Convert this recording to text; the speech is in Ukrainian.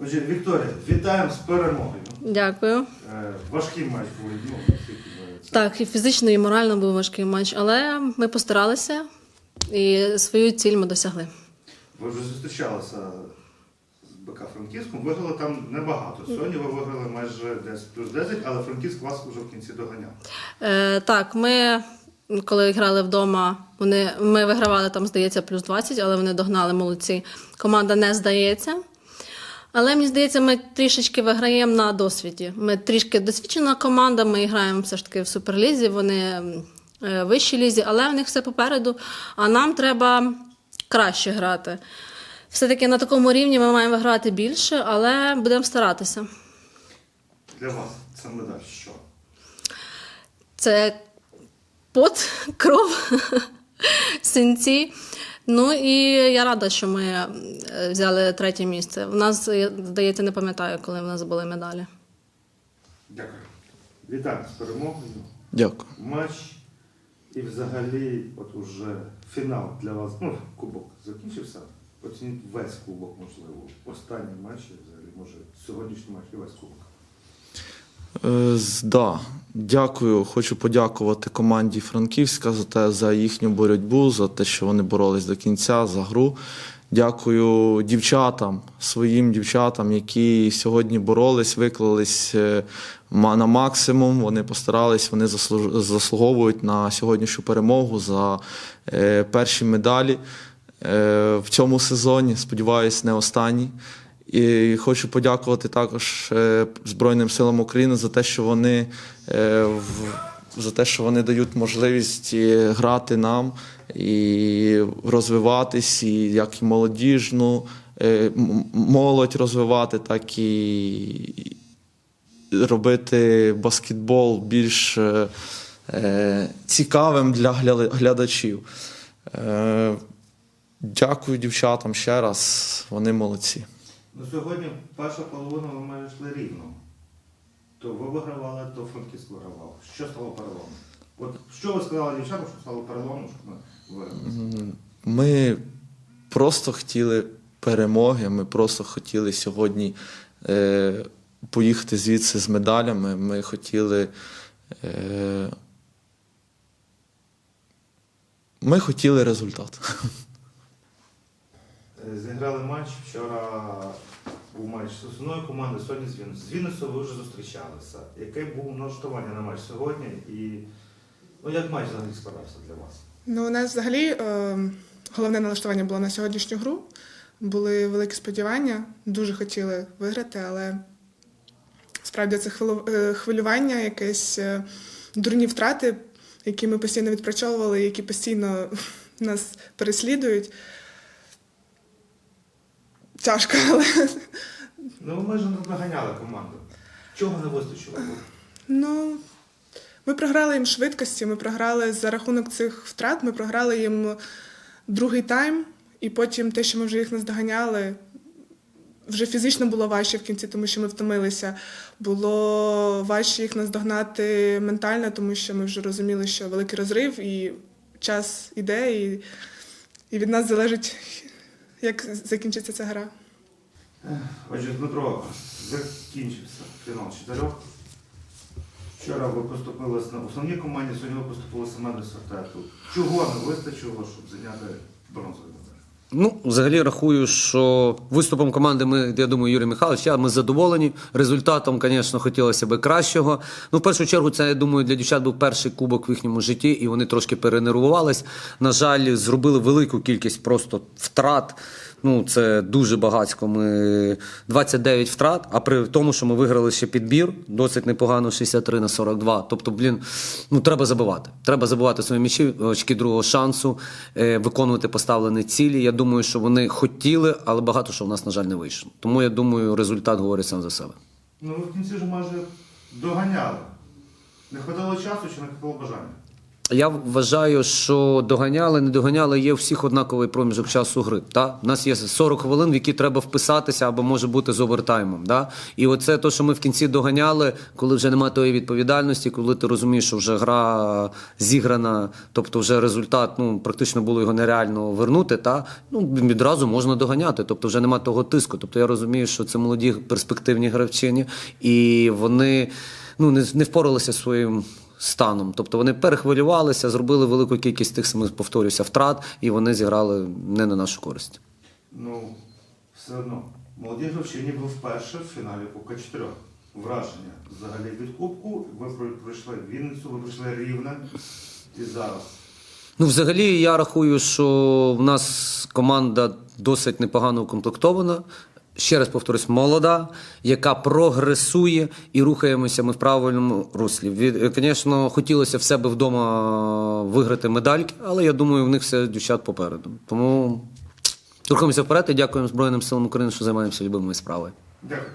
Отже, Вікторія, вітаємо з перемогою. Дякую. Е, важкий матч був. Ну, наскільки ми це- Так, і фізично, і морально був важкий матч, але ми постаралися і свою ціль ми досягли. Ви вже зустрічалися з БК Франківськом, виграли там небагато. Сьогодні ви виграли майже 10 плюс 10, але Франківськ вас вже в кінці доганяв. Е, так, ми коли грали вдома, вони, ми вигравали там, здається, плюс 20, але вони догнали молодці. Команда не здається. Але мені здається, ми трішечки виграємо на досвіді. Ми трішки досвідчена команда, ми граємо все ж таки в суперлізі, вони е, в вищій лізі, але в них все попереду. А нам треба краще грати. Все-таки на такому рівні ми маємо грати більше, але будемо старатися. Для вас це медаль що? Це пот, кров, синці. Ну і я рада, що ми е, взяли третє місце. У нас, я, здається, не пам'ятаю, коли в нас були медалі. Дякую. Вітаю з перемогою. Дякую. Матч і взагалі, от уже фінал для вас. Ну, кубок закінчився. Оцініть весь кубок, можливо. Останній матч, взагалі, може, сьогоднішній матч і весь кубок. Е, да. Дякую. Хочу подякувати команді Франківська за те, за їхню боротьбу, за те, що вони боролись до кінця, за гру. Дякую дівчатам, своїм дівчатам, які сьогодні боролись, виклались е, на максимум. Вони постарались, вони заслуговують на сьогоднішню перемогу за е, перші медалі е, в цьому сезоні. Сподіваюсь, не останні. І хочу подякувати також е, Збройним силам України за те, що вони е, за те, що вони дають можливість е, грати нам і розвиватись, і як і молодіжну молодь розвивати, так і робити баскетбол більш цікавим для глядачів. Дякую дівчатам ще раз, вони молодці. Ну, сьогодні перша половина ви майже йшли рівно. То ви вигравали, то Франківськ вигравав. Що стало переломом? От що ви сказали дівчатам, що стало переломом, щоб ми виграли? Ми просто хотіли перемоги. Ми просто хотіли сьогодні е, поїхати звідси з медалями. Ми хотіли. Е, ми хотіли результат. Зіграли матч. Вчора був матч з основною командою, сьогодні з Вінницею. З Вінницею ви вже зустрічалися. Яке було налаштування на матч сьогодні? І ну, як матч взагалі складався для вас? Ну, у нас взагалі е, головне налаштування було на сьогоднішню гру. Були великі сподівання, дуже хотіли виграти, але справді це е, хвилювання, якесь е, дурні втрати, які ми постійно відпрацьовували, які постійно нас переслідують. Тяжко, але Ну, ви майже наганяли команду. Чого не вистачило? Ну, ми програли їм швидкості, ми програли за рахунок цих втрат, ми програли їм другий тайм, і потім те, що ми вже їх наздоганяли, вже фізично було важче в кінці, тому що ми втомилися. Було важче їх наздогнати ментально, тому що ми вже розуміли, що великий розрив і час іде, і, і від нас залежить, як закінчиться ця гра. Отже, Дмитро, закінчився фінал чотирьох. Вчора ви поступили на основній команді, сьогодні ви поступили саме до сортету. Чого не вистачило, щоб зайняти медаль? Ну, взагалі рахую, що виступом команди ми, я думаю, Юрій Михайлович, я, ми задоволені. Результатом, звісно, хотілося б кращого. Ну, в першу чергу, це, я думаю, для дівчат був перший кубок в їхньому житті, і вони трошки перенервувались. На жаль, зробили велику кількість просто втрат. Ну, це дуже багатько. Ми 29 втрат, а при тому, що ми виграли ще підбір, досить непогано 63 на 42. Тобто, блін, ну треба забивати. Треба забивати свої м'ячі, очки другого шансу, е, виконувати поставлені цілі. Я думаю, що вони хотіли, але багато що в нас, на жаль, не вийшло. Тому я думаю, результат говорить сам за себе. Ну, ви в кінці ж майже доганяли. Не хватало часу чи не хватало бажання? Я вважаю, що доганяли, не доганяли, є у всіх однаковий проміжок часу гри. Та? У нас є 40 хвилин, в які треба вписатися або може бути з овертаймом. Да? І оце те, що ми в кінці доганяли, коли вже немає тої відповідальності, коли ти розумієш, що вже гра зіграна, тобто вже результат, ну практично було його нереально вернути. Та? Ну, відразу можна доганяти, тобто вже немає того тиску. Тобто я розумію, що це молоді перспективні гравчині, і вони ну, не, не впоралися своїм станом. Тобто вони перехвилювалися, зробили велику кількість тих самих, повторюся, втрат, і вони зіграли не на нашу користь. Ну, все одно. Молоді гравчині був вперше в фіналі по К4. Враження взагалі від Кубку. Ви пройшли Вінницю, ви пройшли Рівне і зараз. Ну, взагалі, я рахую, що в нас команда досить непогано укомплектована. Ще раз повторюсь, молода, яка прогресує і рухаємося ми в правильному руслі. Від, звісно, хотілося в себе вдома виграти медальки, але я думаю, в них все дівчат попереду. Тому рухаємося вперед і дякуємо Збройним силам України, що займаємося любимою справою. Дякую.